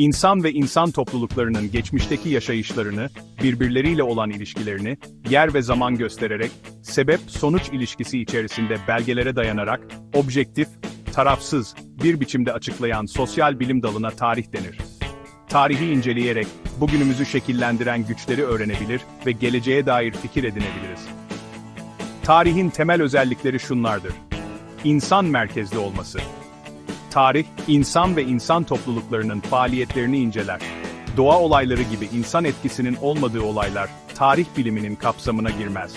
İnsan ve insan topluluklarının geçmişteki yaşayışlarını, birbirleriyle olan ilişkilerini, yer ve zaman göstererek, sebep-sonuç ilişkisi içerisinde belgelere dayanarak, objektif, tarafsız, bir biçimde açıklayan sosyal bilim dalına tarih denir. Tarihi inceleyerek, bugünümüzü şekillendiren güçleri öğrenebilir ve geleceğe dair fikir edinebiliriz. Tarihin temel özellikleri şunlardır. İnsan merkezli olması. Tarih, insan ve insan topluluklarının faaliyetlerini inceler. Doğa olayları gibi insan etkisinin olmadığı olaylar, tarih biliminin kapsamına girmez.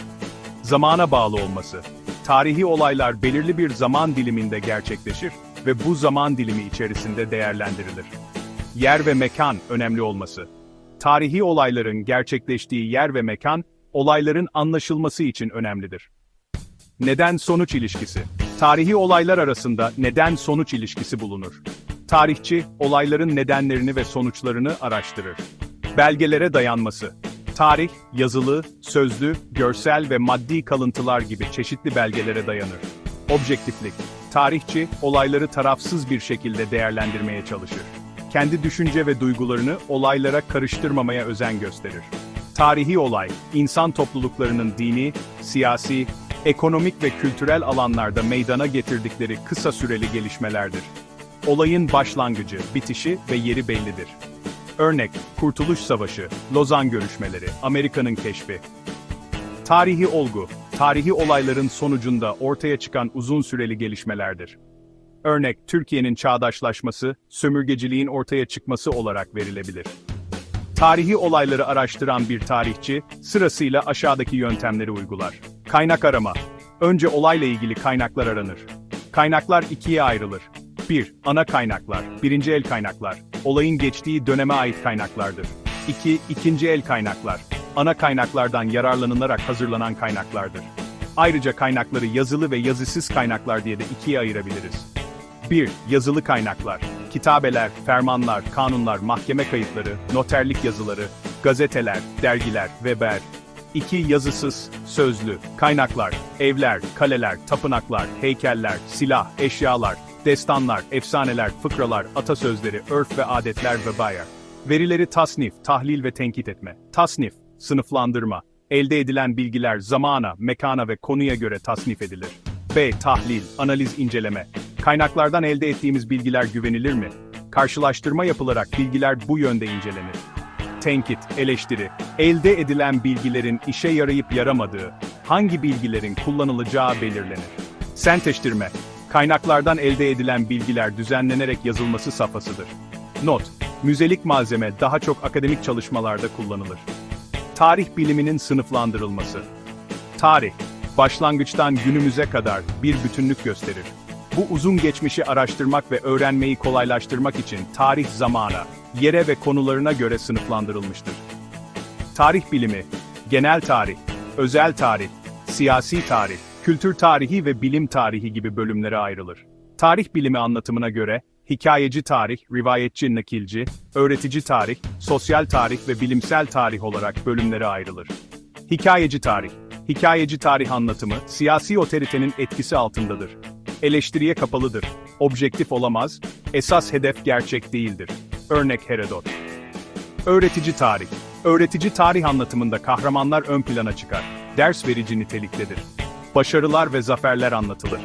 Zamana bağlı olması. Tarihi olaylar belirli bir zaman diliminde gerçekleşir ve bu zaman dilimi içerisinde değerlendirilir. Yer ve mekan önemli olması. Tarihi olayların gerçekleştiği yer ve mekan, olayların anlaşılması için önemlidir. Neden-sonuç ilişkisi. Tarihi olaylar arasında neden-sonuç ilişkisi bulunur. Tarihçi, olayların nedenlerini ve sonuçlarını araştırır. Belgelere dayanması. Tarih, yazılı, sözlü, görsel ve maddi kalıntılar gibi çeşitli belgelere dayanır. Objektiflik. Tarihçi, olayları tarafsız bir şekilde değerlendirmeye çalışır. Kendi düşünce ve duygularını olaylara karıştırmamaya özen gösterir. Tarihi olay, insan topluluklarının dini, siyasi, ekonomik ve kültürel alanlarda meydana getirdikleri kısa süreli gelişmelerdir. Olayın başlangıcı, bitişi ve yeri bellidir. Örnek, Kurtuluş Savaşı, Lozan Görüşmeleri, Amerika'nın keşfi. Tarihi olgu, tarihi olayların sonucunda ortaya çıkan uzun süreli gelişmelerdir. Örnek, Türkiye'nin çağdaşlaşması, sömürgeciliğin ortaya çıkması olarak verilebilir. Tarihi olayları araştıran bir tarihçi, sırasıyla aşağıdaki yöntemleri uygular. Kaynak arama. Önce olayla ilgili kaynaklar aranır. Kaynaklar ikiye ayrılır. 1. Ana kaynaklar, birinci el kaynaklar, olayın geçtiği döneme ait kaynaklardır. 2. İkinci el kaynaklar, ana kaynaklardan yararlanılarak hazırlanan kaynaklardır. Ayrıca kaynakları yazılı ve yazısız kaynaklar diye de ikiye ayırabiliriz. 1. Yazılı kaynaklar. Kitabeler, fermanlar, kanunlar, mahkeme kayıtları, noterlik yazıları, gazeteler, dergiler, Weber. 2. Yazısız, sözlü, kaynaklar, evler, kaleler, tapınaklar, heykeller, silah, eşyalar, destanlar, efsaneler, fıkralar, atasözleri, örf ve adetler ve bayer. Verileri tasnif, tahlil ve tenkit etme. Tasnif, sınıflandırma. Elde edilen bilgiler zamana, mekana ve konuya göre tasnif edilir. B. Tahlil, analiz, inceleme. Kaynaklardan elde ettiğimiz bilgiler güvenilir mi? Karşılaştırma yapılarak bilgiler bu yönde incelenir. Tenkit, eleştiri, elde edilen bilgilerin işe yarayıp yaramadığı, hangi bilgilerin kullanılacağı belirlenir. Senteştirme, kaynaklardan elde edilen bilgiler düzenlenerek yazılması safhasıdır. Not, müzelik malzeme daha çok akademik çalışmalarda kullanılır. Tarih biliminin sınıflandırılması. Tarih, başlangıçtan günümüze kadar bir bütünlük gösterir. Bu uzun geçmişi araştırmak ve öğrenmeyi kolaylaştırmak için tarih zamana, yere ve konularına göre sınıflandırılmıştır. Tarih bilimi, genel tarih, özel tarih, siyasi tarih, kültür tarihi ve bilim tarihi gibi bölümlere ayrılır. Tarih bilimi anlatımına göre, hikayeci tarih, rivayetçi nakilci, öğretici tarih, sosyal tarih ve bilimsel tarih olarak bölümlere ayrılır. Hikayeci tarih, hikayeci tarih anlatımı, siyasi otoritenin etkisi altındadır. Eleştiriye kapalıdır, objektif olamaz, esas hedef gerçek değildir. Örnek Herodot. Öğretici tarih. Öğretici tarih anlatımında kahramanlar ön plana çıkar. Ders verici niteliktedir. Başarılar ve zaferler anlatılır.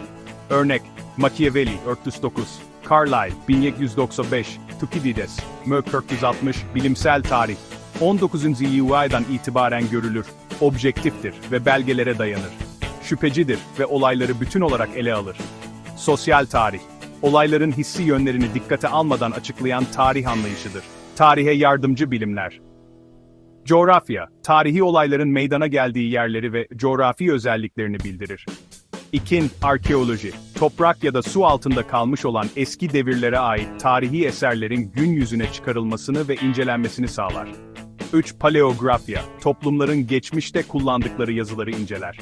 Örnek Machiavelli 409, Carlyle 1795, Thukydides, Mök 460, bilimsel tarih. 19. yüzyıldan itibaren görülür, objektiftir ve belgelere dayanır. Şüphecidir ve olayları bütün olarak ele alır. Sosyal tarih, olayların hissi yönlerini dikkate almadan açıklayan tarih anlayışıdır. Tarihe yardımcı bilimler. Coğrafya, tarihi olayların meydana geldiği yerleri ve coğrafi özelliklerini bildirir. İkin, arkeoloji, toprak ya da su altında kalmış olan eski devirlere ait tarihi eserlerin gün yüzüne çıkarılmasını ve incelenmesini sağlar. 3. Paleografya, toplumların geçmişte kullandıkları yazıları inceler.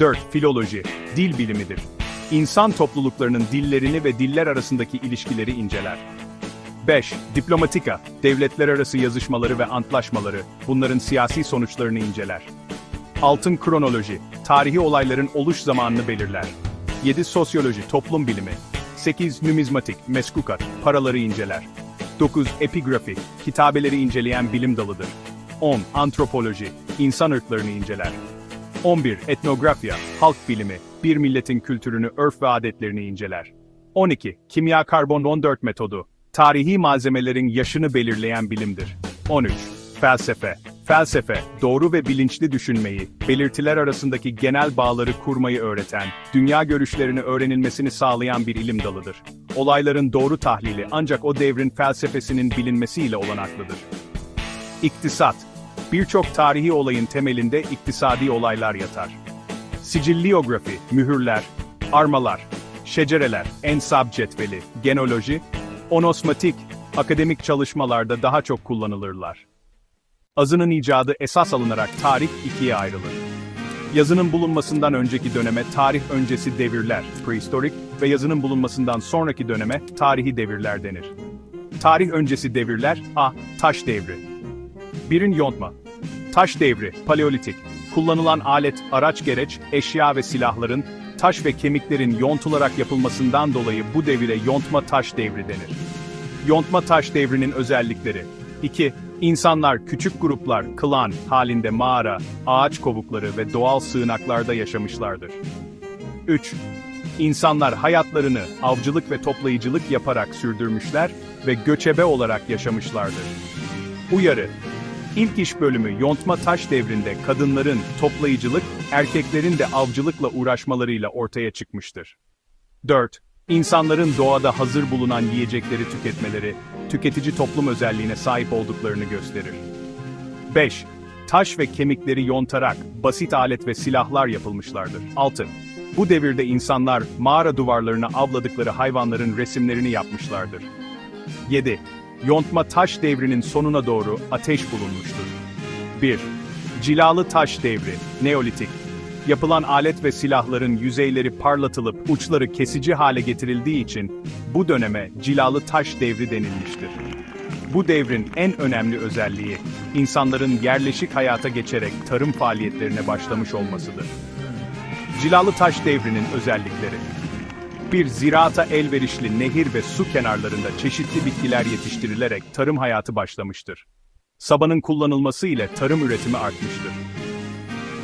4. Filoloji, dil bilimidir. İnsan topluluklarının dillerini ve diller arasındaki ilişkileri inceler. 5. Diplomatika, devletler arası yazışmaları ve antlaşmaları, bunların siyasi sonuçlarını inceler. Altın kronoloji, tarihi olayların oluş zamanını belirler. 7. Sosyoloji, toplum bilimi. 8. Numizmatik, meskukat, paraları inceler. 9. Epigrafi, kitabeleri inceleyen bilim dalıdır. 10. Antropoloji, insan ırklarını inceler. 11. Etnografya, halk bilimi, bir milletin kültürünü, örf ve adetlerini inceler. 12. Kimya karbon 14 metodu, tarihi malzemelerin yaşını belirleyen bilimdir. 13. Felsefe, felsefe, doğru ve bilinçli düşünmeyi, belirtiler arasındaki genel bağları kurmayı öğreten, dünya görüşlerini öğrenilmesini sağlayan bir ilim dalıdır. Olayların doğru tahlili ancak o devrin felsefesinin bilinmesiyle olanaklıdır. İktisat, birçok tarihi olayın temelinde iktisadi olaylar yatar. Sicilliyografi, mühürler, armalar, şecereler, ensab cetveli, genoloji, onosmatik, akademik çalışmalarda daha çok kullanılırlar. Azının icadı esas alınarak tarih ikiye ayrılır. Yazının bulunmasından önceki döneme tarih öncesi devirler, prehistorik ve yazının bulunmasından sonraki döneme tarihi devirler denir. Tarih öncesi devirler, A. Taş devri. Birin yontma. Taş devri, paleolitik. Kullanılan alet, araç gereç, eşya ve silahların, taş ve kemiklerin yontularak yapılmasından dolayı bu devire yontma taş devri denir. Yontma taş devrinin özellikleri. 2. İnsanlar küçük gruplar, klan halinde mağara, ağaç kovukları ve doğal sığınaklarda yaşamışlardır. 3. İnsanlar hayatlarını avcılık ve toplayıcılık yaparak sürdürmüşler ve göçebe olarak yaşamışlardır. Uyarı İlk iş bölümü yontma taş devrinde kadınların toplayıcılık, erkeklerin de avcılıkla uğraşmalarıyla ortaya çıkmıştır. 4. İnsanların doğada hazır bulunan yiyecekleri tüketmeleri, tüketici toplum özelliğine sahip olduklarını gösterir. 5. Taş ve kemikleri yontarak basit alet ve silahlar yapılmışlardır. 6. Bu devirde insanlar mağara duvarlarına avladıkları hayvanların resimlerini yapmışlardır. 7. Yontma taş devrinin sonuna doğru ateş bulunmuştur. 1. Cilalı taş devri, Neolitik. Yapılan alet ve silahların yüzeyleri parlatılıp uçları kesici hale getirildiği için bu döneme cilalı taş devri denilmiştir. Bu devrin en önemli özelliği, insanların yerleşik hayata geçerek tarım faaliyetlerine başlamış olmasıdır. Cilalı taş devrinin özellikleri bir ziraata elverişli nehir ve su kenarlarında çeşitli bitkiler yetiştirilerek tarım hayatı başlamıştır. Sabanın kullanılması ile tarım üretimi artmıştır.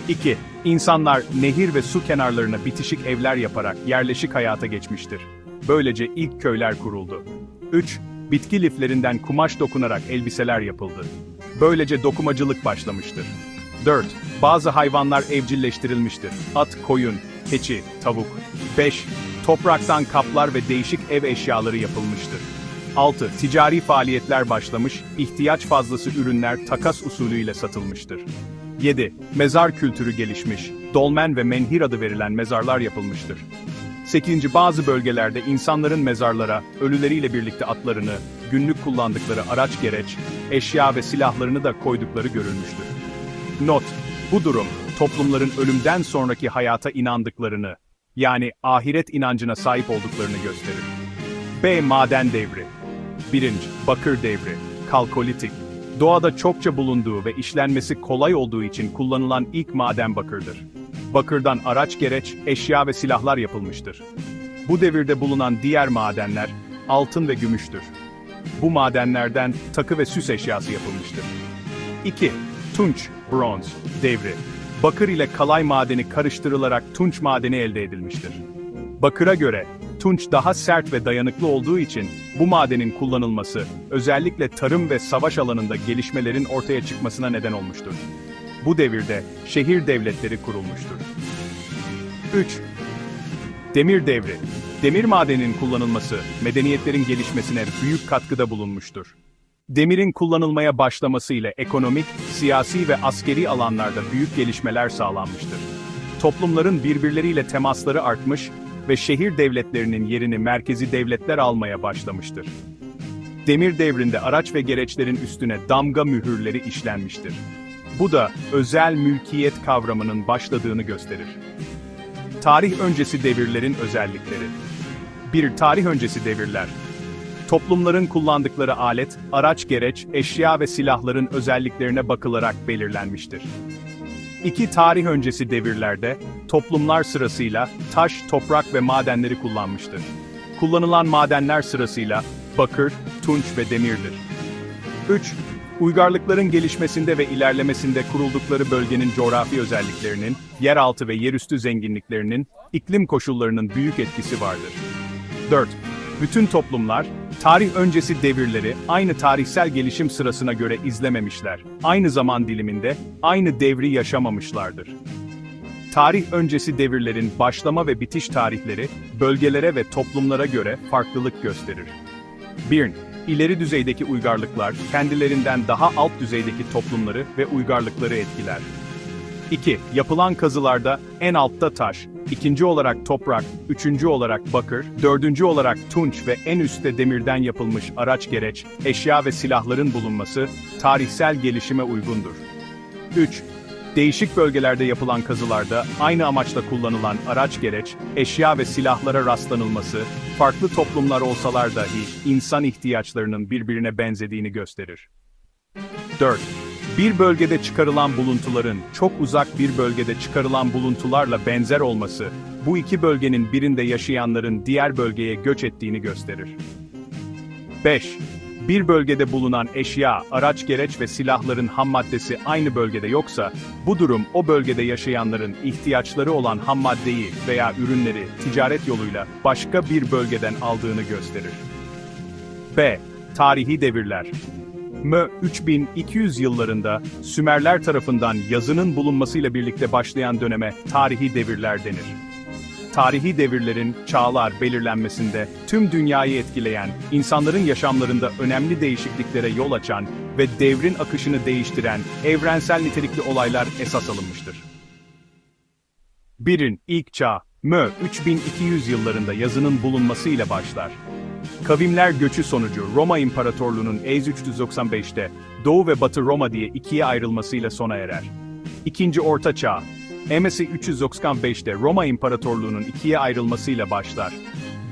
2. İnsanlar nehir ve su kenarlarına bitişik evler yaparak yerleşik hayata geçmiştir. Böylece ilk köyler kuruldu. 3. Bitki liflerinden kumaş dokunarak elbiseler yapıldı. Böylece dokumacılık başlamıştır. 4. Bazı hayvanlar evcilleştirilmiştir. At, koyun, keçi, tavuk. 5. Topraktan kaplar ve değişik ev eşyaları yapılmıştır. 6. Ticari faaliyetler başlamış, ihtiyaç fazlası ürünler takas usulüyle satılmıştır. 7. Mezar kültürü gelişmiş, dolmen ve menhir adı verilen mezarlar yapılmıştır. 8. Bazı bölgelerde insanların mezarlara, ölüleriyle birlikte atlarını, günlük kullandıkları araç gereç, eşya ve silahlarını da koydukları görülmüştür. Not: Bu durum, toplumların ölümden sonraki hayata inandıklarını, yani ahiret inancına sahip olduklarını gösterir. B. Maden devri 1. Bakır devri, kalkolitik. Doğada çokça bulunduğu ve işlenmesi kolay olduğu için kullanılan ilk maden bakırdır. Bakırdan araç gereç, eşya ve silahlar yapılmıştır. Bu devirde bulunan diğer madenler, altın ve gümüştür. Bu madenlerden takı ve süs eşyası yapılmıştır. 2. Tunç, bronz, devri. Bakır ile kalay madeni karıştırılarak tunç madeni elde edilmiştir. Bakıra göre, tunç daha sert ve dayanıklı olduğu için bu madenin kullanılması, özellikle tarım ve savaş alanında gelişmelerin ortaya çıkmasına neden olmuştur. Bu devirde şehir devletleri kurulmuştur. 3. Demir devri. Demir madeninin kullanılması, medeniyetlerin gelişmesine büyük katkıda bulunmuştur. Demirin kullanılmaya başlamasıyla ekonomik, siyasi ve askeri alanlarda büyük gelişmeler sağlanmıştır. Toplumların birbirleriyle temasları artmış ve şehir devletlerinin yerini merkezi devletler almaya başlamıştır. Demir devrinde araç ve gereçlerin üstüne damga mühürleri işlenmiştir. Bu da özel mülkiyet kavramının başladığını gösterir. Tarih öncesi devirlerin özellikleri. 1. Tarih öncesi devirler. Toplumların kullandıkları alet, araç gereç, eşya ve silahların özelliklerine bakılarak belirlenmiştir. İki tarih öncesi devirlerde, toplumlar sırasıyla taş, toprak ve madenleri kullanmıştır. Kullanılan madenler sırasıyla, bakır, tunç ve demirdir. 3. Uygarlıkların gelişmesinde ve ilerlemesinde kuruldukları bölgenin coğrafi özelliklerinin, yeraltı ve yerüstü zenginliklerinin, iklim koşullarının büyük etkisi vardır. 4. Bütün toplumlar, tarih öncesi devirleri aynı tarihsel gelişim sırasına göre izlememişler. Aynı zaman diliminde, aynı devri yaşamamışlardır. Tarih öncesi devirlerin başlama ve bitiş tarihleri, bölgelere ve toplumlara göre farklılık gösterir. 1. İleri düzeydeki uygarlıklar, kendilerinden daha alt düzeydeki toplumları ve uygarlıkları etkiler. 2. Yapılan kazılarda en altta taş, ikinci olarak toprak, üçüncü olarak bakır, dördüncü olarak tunç ve en üstte demirden yapılmış araç gereç, eşya ve silahların bulunması, tarihsel gelişime uygundur. 3. Değişik bölgelerde yapılan kazılarda aynı amaçla kullanılan araç gereç, eşya ve silahlara rastlanılması, farklı toplumlar olsalar dahi insan ihtiyaçlarının birbirine benzediğini gösterir. 4. Bir bölgede çıkarılan buluntuların çok uzak bir bölgede çıkarılan buluntularla benzer olması, bu iki bölgenin birinde yaşayanların diğer bölgeye göç ettiğini gösterir. 5. Bir bölgede bulunan eşya, araç gereç ve silahların ham maddesi aynı bölgede yoksa, bu durum o bölgede yaşayanların ihtiyaçları olan ham maddeyi veya ürünleri ticaret yoluyla başka bir bölgeden aldığını gösterir. B. Tarihi devirler. Mö 3200 yıllarında Sümerler tarafından yazının bulunmasıyla birlikte başlayan döneme tarihi devirler denir. Tarihi devirlerin çağlar belirlenmesinde tüm dünyayı etkileyen, insanların yaşamlarında önemli değişikliklere yol açan ve devrin akışını değiştiren evrensel nitelikli olaylar esas alınmıştır. 1'in ilk çağ, Mö 3200 yıllarında yazının bulunmasıyla başlar. Kavimler göçü sonucu Roma İmparatorluğu'nun E395'te Doğu ve Batı Roma diye ikiye ayrılmasıyla sona erer. İkinci Orta Çağ, MS'i 395'te Roma İmparatorluğu'nun ikiye ayrılmasıyla başlar.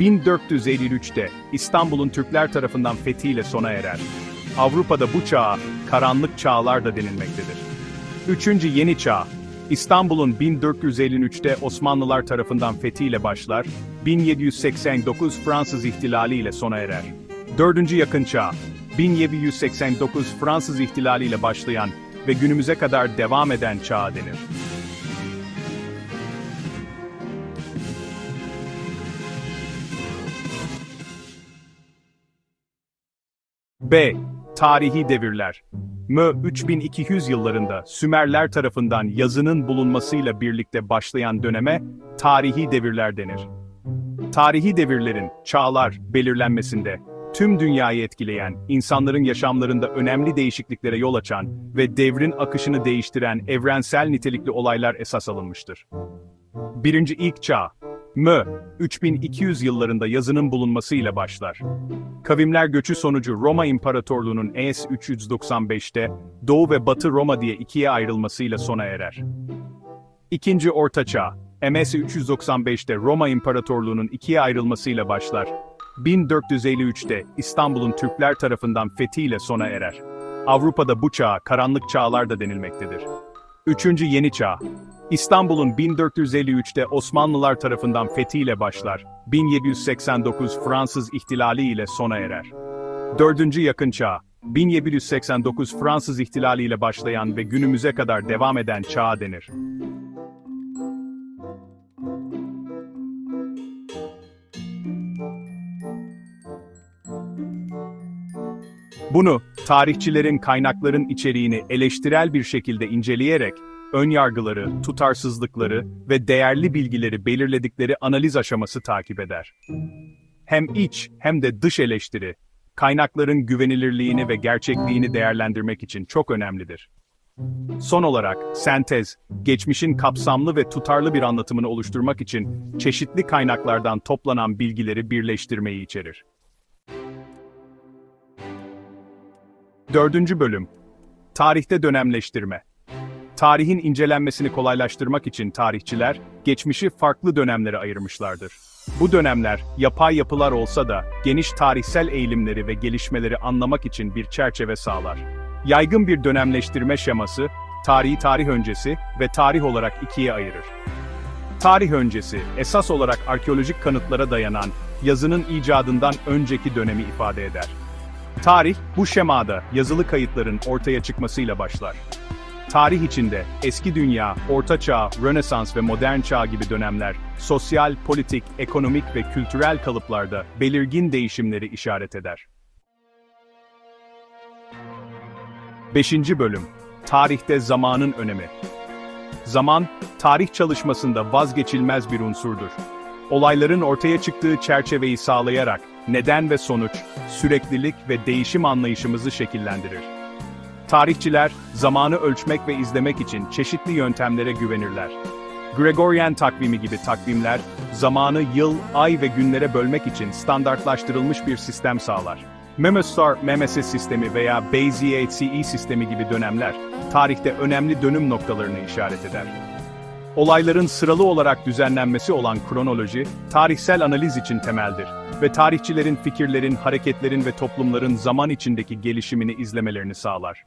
1453'te İstanbul'un Türkler tarafından fethiyle sona erer. Avrupa'da bu çağa karanlık çağlar da denilmektedir. Üçüncü Yeni Çağ, İstanbul'un 1453'te Osmanlılar tarafından fethiyle başlar, 1789 Fransız ihtilali ile sona erer. Dördüncü Yakın Çağ, 1789 Fransız ihtilali ile başlayan ve günümüze kadar devam eden çağ denir. B. Tarihi devirler. Mö 3200 yıllarında Sümerler tarafından yazının bulunmasıyla birlikte başlayan döneme tarihi devirler denir. Tarihi devirlerin çağlar belirlenmesinde tüm dünyayı etkileyen, insanların yaşamlarında önemli değişikliklere yol açan ve devrin akışını değiştiren evrensel nitelikli olaylar esas alınmıştır. Birinci ilk çağ, Mö, 3200 yıllarında yazının bulunmasıyla başlar. Kavimler göçü sonucu Roma İmparatorluğu'nun ES 395'te Doğu ve Batı Roma diye ikiye ayrılmasıyla sona erer. İkinci Orta Çağ, MS 395'te Roma İmparatorluğu'nun ikiye ayrılmasıyla başlar. 1453'te İstanbul'un Türkler tarafından fethiyle sona erer. Avrupa'da bu çağa karanlık çağlar da denilmektedir. Üçüncü Yeni Çağ, İstanbul'un 1453'te Osmanlılar tarafından fethiyle başlar, 1789 Fransız ihtilali ile sona erer. Dördüncü Yakın Çağ, 1789 Fransız ihtilali ile başlayan ve günümüze kadar devam eden çağ denir. Bunu, tarihçilerin kaynakların içeriğini eleştirel bir şekilde inceleyerek, önyargıları, tutarsızlıkları ve değerli bilgileri belirledikleri analiz aşaması takip eder. Hem iç hem de dış eleştiri, kaynakların güvenilirliğini ve gerçekliğini değerlendirmek için çok önemlidir. Son olarak, sentez, geçmişin kapsamlı ve tutarlı bir anlatımını oluşturmak için çeşitli kaynaklardan toplanan bilgileri birleştirmeyi içerir. Dördüncü bölüm. Tarihte dönemleştirme. Tarihin incelenmesini kolaylaştırmak için tarihçiler, geçmişi farklı dönemlere ayırmışlardır. Bu dönemler, yapay yapılar olsa da, geniş tarihsel eğilimleri ve gelişmeleri anlamak için bir çerçeve sağlar. Yaygın bir dönemleştirme şeması, tarihi tarih öncesi ve tarih olarak ikiye ayırır. Tarih öncesi, esas olarak arkeolojik kanıtlara dayanan yazının icadından önceki dönemi ifade eder. Tarih, bu şemada yazılı kayıtların ortaya çıkmasıyla başlar. Tarih içinde eski dünya, orta çağ, rönesans ve modern çağ gibi dönemler, sosyal, politik, ekonomik ve kültürel kalıplarda belirgin değişimleri işaret eder. 5. Bölüm Tarihte zamanın önemi Zaman, tarih çalışmasında vazgeçilmez bir unsurdur. Olayların ortaya çıktığı çerçeveyi sağlayarak neden ve sonuç, süreklilik ve değişim anlayışımızı şekillendirir. Tarihçiler, zamanı ölçmek ve izlemek için çeşitli yöntemlere güvenirler. Gregorian takvimi gibi takvimler, zamanı yıl, ay ve günlere bölmek için standartlaştırılmış bir sistem sağlar. Memestar Memese sistemi veya Bezier CE sistemi gibi dönemler, tarihte önemli dönüm noktalarını işaret eder. Olayların sıralı olarak düzenlenmesi olan kronoloji, tarihsel analiz için temeldir ve tarihçilerin fikirlerin, hareketlerin ve toplumların zaman içindeki gelişimini izlemelerini sağlar.